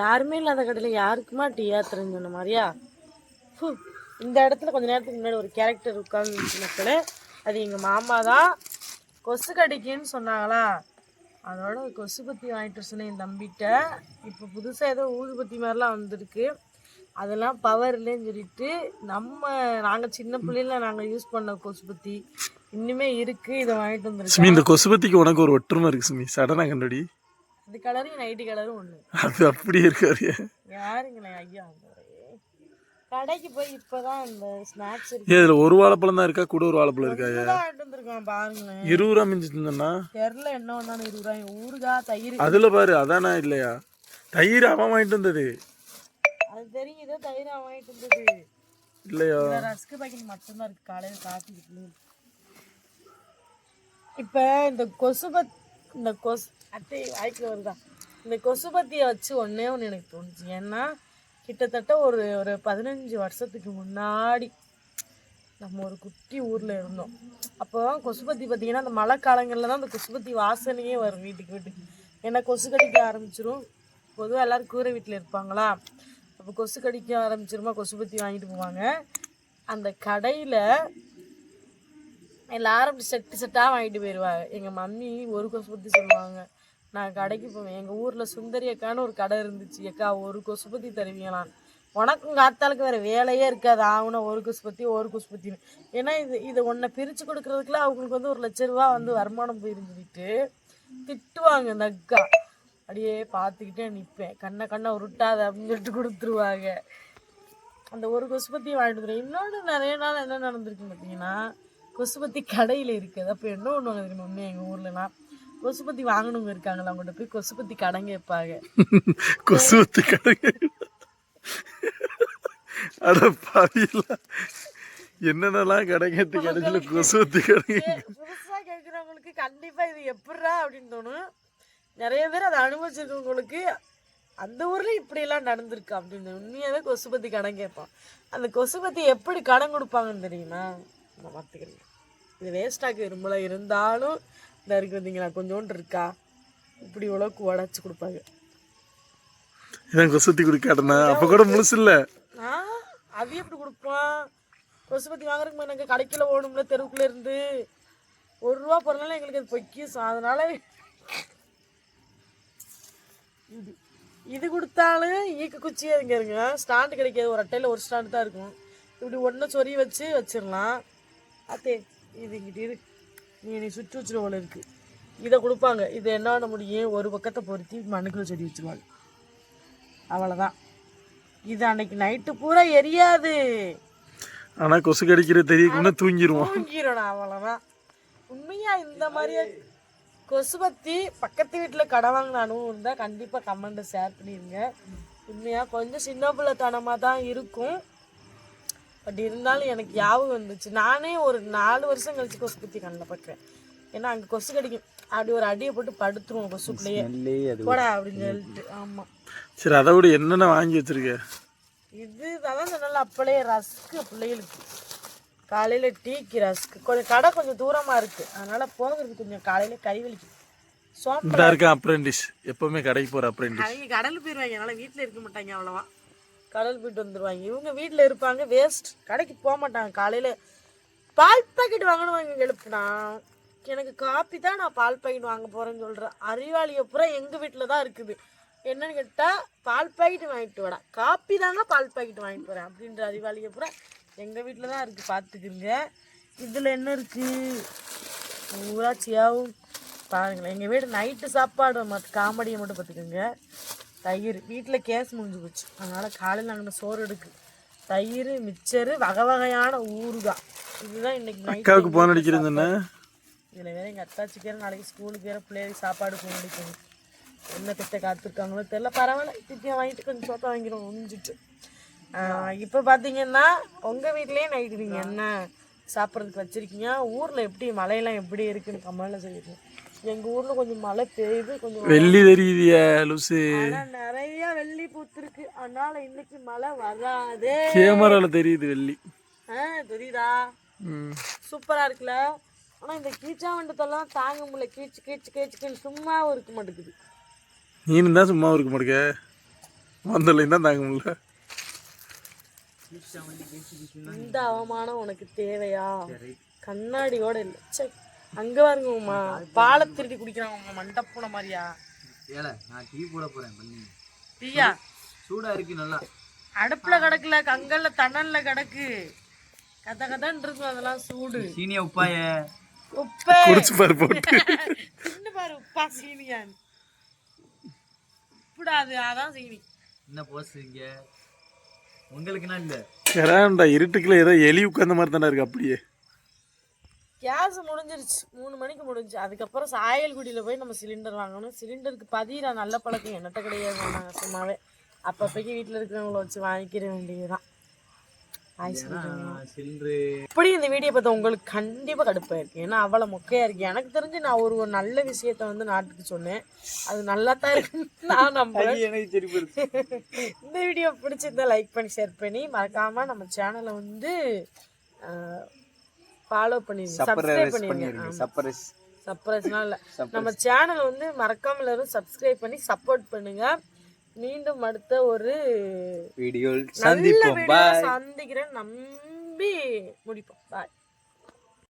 யாருமே இல்லாத கடையில் யாருக்குமா டீ ஆத்துறேன்னு சொன்ன மாதிரியா? ஃபு, இந்த இடத்துல கொஞ்ச நேரத்துக்கு முன்னாடி ஒரு கேரக்டர் உட்கார்ந்து மக்களே. அது எங்கள் மாமா தான். கொசு கடிக்குன்னு சொன்னாங்களா? அதோட கொசு பத்தி வாங்கிட்டு வர சொன்னேன் என் தம்பிகிட்ட இப்போ புதுசாக ஏதோ ஊதுபத்தி மாதிரிலாம் வந்திருக்கு. அதெல்லாம் பவர் இல்லைன்னு சொல்லிட்டு நம்ம நாங்கள் சின்ன பிள்ளைல நாங்கள் யூஸ் பண்ண கொசு பத்தி இன்னுமே இருக்குது இதை வாங்கிட்டு வந்துருக்கோம் சுமி இந்த கொசுபத்திக்கு உனக்கு ஒரு ஒற்றுமை இருக்கு சுமி. சடனாக கண்டுடி. இது கலரும் நைட்டு கலரும் ஒன்று அது அப்படியே இருக்காரு யாருங்களேன் ஐயா. கடைக்கு போய் இப்பதான் இந்த ஸ்நாக்ஸ் இருக்கு. ஏன் இதுல ஒரு வாழைப்பழம் தான் இருக்கா? கூட ஒரு வாழைப்பழம் இருக்கா வந்திருக்கோம் பாருங்களேன் இருபது ரூபா மிஞ்சி தந்தா தெரியல என்ன வந்தாலும் இருபது ரூபாய். ஊறுகாய் தயிர். அதுல பாரு அதானா இல்லையா? தயிர் அவன் வாங்கிட்டு வந்தது. அது தெரியும் இதோ தயிர் அவன் வாங்கிட்டு வந்தது. இல்லையா. ரஸ்க் பாக்கெட் மட்டும்தான் இருக்கு. காலையில காஃபி இப்ப இந்த கொசுபத் இந்த கொசு அட்டை வாய்க்கு வருதா? இந்த கொசுபத்தியை வச்சு ஒன்றே ஒன்று எனக்கு தோணுச்சு. ஏன்னா கிட்டத்தட்ட ஒரு ஒரு பதினஞ்சு வருஷத்துக்கு முன்னாடி நம்ம ஒரு குட்டி ஊரில் இருந்தோம். அப்போ கொசுபத்தி பார்த்தீங்கன்னா அந்த மழை காலங்களில் தான் அந்த கொசுபத்தி வாசனையே வரும் வீட்டுக்கு வீட்டுக்கு. ஏன்னா கொசு கடிக்க ஆரம்பிச்சிரும். பொதுவாக எல்லாரும் கூரை வீட்டில் இருப்பாங்களா? அப்போ கொசு கடிக்க ஆரம்பிச்சிருமா கொசுபத்தி வாங்கிட்டு போவாங்க. அந்த கடையில் எல்லாரும் செட்டு செட்டாக வாங்கிட்டு போயிடுவாங்க எங்கள் மம்மி ஒரு கொசுபத்தி சொல்லுவாங்க. நான் கடைக்கு போவேன். எங்கள் ஊரில் சுந்தரி அக்கான்னு ஒரு கடை இருந்துச்சு. அக்கா ஒரு கொசுபத்தி தருவீங்களாம். உனக்கும் காத்தாளுக்கு வேறு வேலையே இருக்காது. ஆகுனா ஒரு கொசுபத்தி ஒரு கொசுபத்தின்னு ஏன்னா இது இதை ஒன்றை பிரித்து கொடுக்குறதுக்குலாம் அவங்களுக்கு வந்து ஒரு லட்ச ரூபா வந்து வருமானம் போயிருந்துட்டு திட்டுவாங்க இந்த அக்கா. அப்படியே பார்த்துக்கிட்டே நிற்பேன் கண்ணை கண்ணை உருட்டாத அப்படின்னு சொல்லிட்டு கொடுத்துருவாங்க. அந்த ஒரு கொசுபத்தியை வாங்கிட்டு வந்துடுவேன். இன்னொன்று நிறைய நாள் என்ன நடந்திருக்கு பார்த்தீங்கன்னா கொசுபத்தி கடையில் இருக்குது அப்போ என்ன பண்ணுவாங்க தெரியுமா? மம்மி எங்கள் ஊர்லலாம்? கொசுபத்தி வாங்கணுங்க இருக்காங்களா அவங்கள்ட்ட போய் கொசுபத்தி கடன் கேட்பாங்க கொசுபத்தி கடைங்க. அட பாவியல என்னென்னலாம் கடை கேட்டு கடைசியில கொசுபத்தி கடைங்க. புதுசாக கேட்குறவங்களுக்கு கண்டிப்பாக இது எப்பட்றா அப்படின்னு தோணும். நிறைய பேர் அதை அனுபவிச்சிருக்கவங்களுக்கு அந்த ஊரில் இப்படியெல்லாம் நடந்திருக்கு அப்படின்னு உண்மையாகவே கொசுபத்தி கடன் கேட்பான் அந்த கொசுபத்தி எப்படி கடன் கொடுப்பாங்கன்னு தெரியுமா? நான் பார்த்துக்கிறேன். இது வேஸ்டாக விரும்பல. இருந்தாலும் இந்த இருக்கு பார்த்தீங்களா கொஞ்சோண்டு இருக்கா? இப்படி உலக்கு உடச்சி கொடுப்பாங்க. இதான் கொசுத்தி குடிக்காட்டனா அப்ப கூட முழுசு இல்ல. அது எப்படி கொடுப்பான்? கொசுபத்தி வாங்குறதுக்கு முன்ன எனக்கு கடைக்கில ஓடும்ல தெருவுக்குள்ள இருந்து. ஒரு ரூபா பொருளாலும் எங்களுக்கு அது பொக்கியும் அதனால இது இது கொடுத்தாலும் ஈக்க குச்சி இங்க இருங்க. ஸ்டாண்டு கிடைக்காது. ஒரு அட்டையில் ஒரு ஸ்டாண்டு தான் இருக்கும். இப்படி ஒன்றை சொறி வச்சு வச்சிடலாம். அத்தே இது இங்கிட்டு இரு. நீ சுற்றி வச்சுரு போல இருக்கு. இதை கொடுப்பாங்க. இது என்ன முடியும். ஒரு பக்கத்தை பொருத்தி மண்ணுக்குள்ள செடி வச்சிருவாங்க. அவ்வளோதான் இது அன்னைக்கு நைட்டு பூரா எரியாது. ஆனா கொசு கடிக்கிறது தெரியக்குன்னா தூங்கிடுவோம் தூங்கிடணும் அவ்வளோதான் உண்மையா இந்த மாதிரியே? கொசுபத்தி பக்கத்து வீட்டில் கடை வாங்கின அனுபவம் இருந்தால் கண்டிப்பாக கமெண்ட்டை ஷேர் பண்ணிடுங்க உண்மையாக கொஞ்சம் சின்ன பிள்ளைத்தனமாக தான் இருக்கும். பட் இருந்தாலும் எனக்கு ஞாபகம் வந்துச்சு. நானே ஒரு நாலு வருஷம் கழிச்சு கொசுபத்தி கண்ணில் பார்க்குறேன். ஏன்னா அங்கே கொசு கடிக்கும். அப்படி ஒரு அடியை போட்டு படுத்துருவோம் கொசுக்குள்ளேயே. போடா அப்படின்னு சொல்லிட்டு. ஆமாம் சரி அதை விட என்னென்ன வாங்கி வச்சிருக்க? இது அதான் சொன்னால அப்பளே ரஸ்க்கு பிள்ளைகளுக்கு. காலையில் டீக்கு ரஸ்க்கு கொஞ்சம் கடை கொஞ்சம் தூரமாக இருக்குது அதனால் போகிறது கொஞ்சம் காலையில் கை வலிக்கும் சோம்பு இருக்க அப்ரெண்டிஸ் எப்பவுமே கடைக்கு போற அப்ரெண்டிஸ் அவங்க கடலுக்கு போயிடுவாங்க அதனால் வீட்டில் இருக்க மாட்டாங்க அவ்வளோவா. கடல் போயிட்டு வந்துடுவாங்க இவங்க வீட்டில் இருப்பாங்க வேஸ்ட் கடைக்கு போக மாட்டாங்க காலையில் பால் பாக்கெட் வாங்கணும் எழுப்புனா? எனக்கு காப்பி தான் நான் பால் பாக்கெட் வாங்க போகிறேன்னு சொல்கிறேன் அறிவாளியை பூரா எங்கள் வீட்டில் தான் இருக்குது. என்னன்னு கேட்டால் பால் பாக்கெட் வாங்கிட்டு வரேன் காப்பி தாங்க பால் பாக்கெட் வாங்கிட்டு வரேன் அப்படின்ற அறிவாளியை பூரா எங்கள் வீட்டில் தான் இருக்குது பார்த்துக்குங்க இதில் என்ன இருக்குது ஊராட்சியாகவும் பாருங்களேன். எங்கள் வீடு நைட்டு சாப்பாடு மற்ற காமெடியை மட்டும் பார்த்துக்கோங்க தயிர். வீட்டில் கேஸ் முடிஞ்சு போச்சு. அதனால் காலையில் நாங்கள் சோறு எடுக்கு. தயிர் மிச்சரு வகை வகையான ஊறுகாய் இதுதான் இன்னைக்கு அக்காவுக்கு போன் அடிக்கிறது என்ன இதில் வேற எங்கள் அத்தாச்சி வேற நாளைக்கு ஸ்கூலுக்கு வேற பிள்ளைகளுக்கு சாப்பாடு போக முடிக்கணும் என்ன திட்ட காத்திருக்காங்களோ தெரியல. பரவாயில்ல திட்டியை வாங்கிட்டு கொஞ்சம் சோத்தா வாங்கிடும் முடிஞ்சிட்டு. இப்போ பார்த்தீங்கன்னா உங்கள் வீட்லேயே நைட்டு நீங்கள் என்ன? சாப்பிட்றதுக்கு வச்சுருக்கீங்க? ஊரில் எப்படி மழையெல்லாம் எப்படி இருக்குன்னு கமெண்ட்ல சொல்லிடுங்க எங்கள் ஊரில் கொஞ்சம் மழை பெய்யுது கொஞ்சம் வெள்ளி தெரியுதிய லூசு. ஆனால் நிறைய வெள்ளி பூத்துருக்கு. அதனால இன்னைக்கு மழை வராதே. கேமரால தெரியுது வெள்ளி. ஆ தெரியுதா? ம். சூப்பரா இருக்குல்ல? ஆனா இந்த கீச்சாவண்டத்தெல்லாம் தாங்க முடியல. கீச்சு கீச்சு கீச்சு கீச்சு சும்மாவும் இருக்க மாட்டேங்குது. நீனு தான் சும்மா இருக்க மாட்டேங்க. வந்தலையும் தான் தாங்க முடியல. இந்த அவமானம் உனக்கு தேவையா? கண்ணாடியோட இல்லை. சே அங்க பாருங்க உமா. பாலை திருடி குடிக்கிறாங்க உங்க மண்டப்பூன மாதிரியா? ஏல நான் டீ போட போறேன் பண்ணி. டீயா? சூடா இருக்கு நல்லா. அடுப்புல கிடக்கல கங்கல்ல தணல்ல கிடக்கு. கத கதன்னு இருக்கும் அதெல்லாம் சூடு. சீனியா உப்பாய. உப்பே. குடிச்சு பாரு போட்டு. தின்னு பாரு உப்பா சீனியான் உப்புடாது அதான் சீனி. என்ன போஸ் இங்க? உங்களுக்குன்னா இல்ல. ஏன்டா இருட்டுக்குள்ள ஏதோ எலி உட்கார்ந்த மாதிரி தானே இருக்கு அப்படியே. கேஸ் முடிஞ்சிருச்சு. மூணு மணிக்கு முடிஞ்சு. அதுக்கப்புறம் சாயல்குடியில் போய் நம்ம சிலிண்டர் வாங்கணும். சிலிண்டருக்கு பதிரா நல்ல பழக்கம். என்னட்ட கிடையாது நாங்கள் சும்மாவே. அப்பப்போக்கி வீட்டில் இருக்கிறவங்கள வச்சு வாங்கிக்கிற வேண்டியதுதான். இப்படி இந்த வீடியோ பார்த்தா உங்களுக்கு கண்டிப்பாக கடுப்பாக இருக்கு. ஏன்னா அவ்வளோ மொக்கையாக இருக்கு. எனக்கு தெரிஞ்சு நான் ஒரு ஒரு நல்ல விஷயத்த வந்து நாட்டுக்கு சொன்னேன். அது நல்லா தான் இருக்குன்னு நான் நம்புறேன். இந்த வீடியோ பிடிச்சிருந்தா லைக் பண்ணி ஷேர் பண்ணி மறக்காம நம்ம சேனலை வந்து ஃபாலோ பண்ணிடுங்க சப்ஸ்கிரைப் பண்ணிடுங்க சப்பரஸ் சப்ரைஸ்லாம் இல்லை நம்ம சேனலை வந்து மறக்காம எல்லாரும் சப்ஸ்கிரைப் பண்ணி சப்போர்ட் பண்ணுங்க. மீண்டும் அடுத்த ஒரு வீடியோ வீடியோ சந்திக்கிறேன். நம்பி முடிப்போம். பாய்